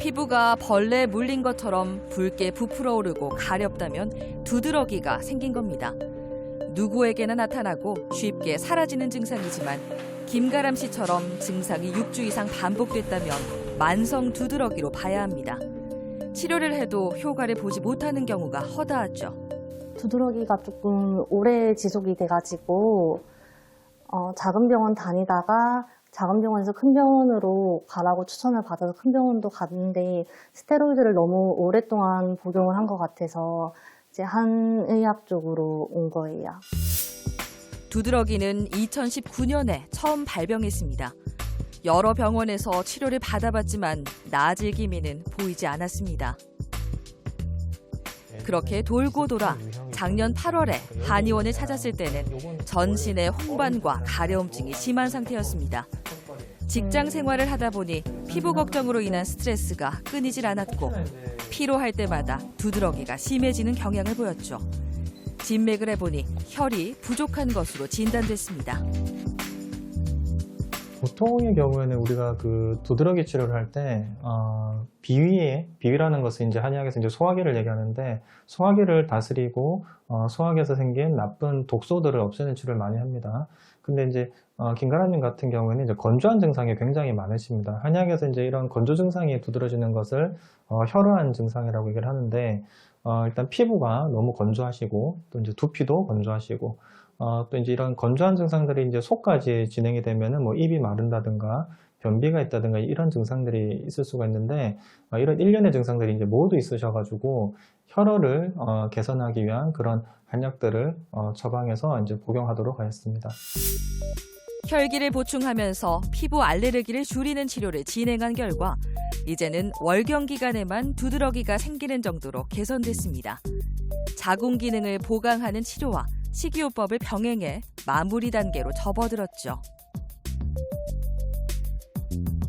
피부가 벌레에 물린 것처럼 붉게 부풀어 오르고 가렵다면 두드러기가 생긴 겁니다. 누구에게나 나타나고 쉽게 사라지는 증상이지만 김가람 씨처럼 증상이 6주 이상 반복됐다면 만성 두드러기로 봐야 합니다. 치료를 해도 효과를 보지 못하는 경우가 허다하죠. 두드러기가 조금 오래 지속이 돼가지고 어, 작은 병원 다니다가 작은 병원에서 큰 병원으로 가라고 추천을 받아서 큰 병원도 갔는데 스테로이드를 너무 오랫동안 복용을 한 것 같아서 이제 한의학 쪽으로 온 거예요. 두드러기는 2019년에 처음 발병했습니다. 여러 병원에서 치료를 받아봤지만 나아질 기미는 보이지 않았습니다. 그렇게 돌고 돌아 작년 8월에 한의원을 찾았을 때는 전신에 홍반과 가려움증이 심한 상태였습니다. 직장 생활을 하다 보니 피부 걱정으로 인한 스트레스가 끊이질 않았고 피로할 때마다 두드러기가 심해지는 경향을 보였죠. 진맥을 해보니 혈이 부족한 것으로 진단됐습니다. 보통의 경우에는 우리가 그 두드러기 치료를 할때 어, 비위에 비위라는 것은 이제 한의학에서 이제 소화기를 얘기하는데 소화기를 다스리고 어, 소화기에서 생긴 나쁜 독소들을 없애는 치료를 많이 합니다. 근데 이제 어, 김가라님 같은 경우에는 이제 건조한 증상이 굉장히 많으십니다. 한의학에서 이제 이런 건조 증상이 두드러지는 것을 어, 혈흔 증상이라고 얘기를 하는데 어, 일단 피부가 너무 건조하시고 또 이제 두피도 건조하시고 어, 또 이제 이런 건조한 증상들이 이제 속까지 진행이 되면은 뭐 입이 마른다든가 변비가 있다든가 이런 증상들이 있을 수가 있는데 어, 이런 일련의 증상들이 이제 모두 있으셔가지고 혈흔을 어, 개선하기 위한 그런 한약들을 어, 처방해서 이제 복용하도록 하였습니다. 혈기를 보충하면서 피부 알레르기를 줄이는 치료를 진행한 결과 이제는 월경 기간에만 두드러기가 생기는 정도로 개선됐습니다. 자궁 기능을 보강하는 치료와 식이요법을 병행해 마무리 단계로 접어들었죠.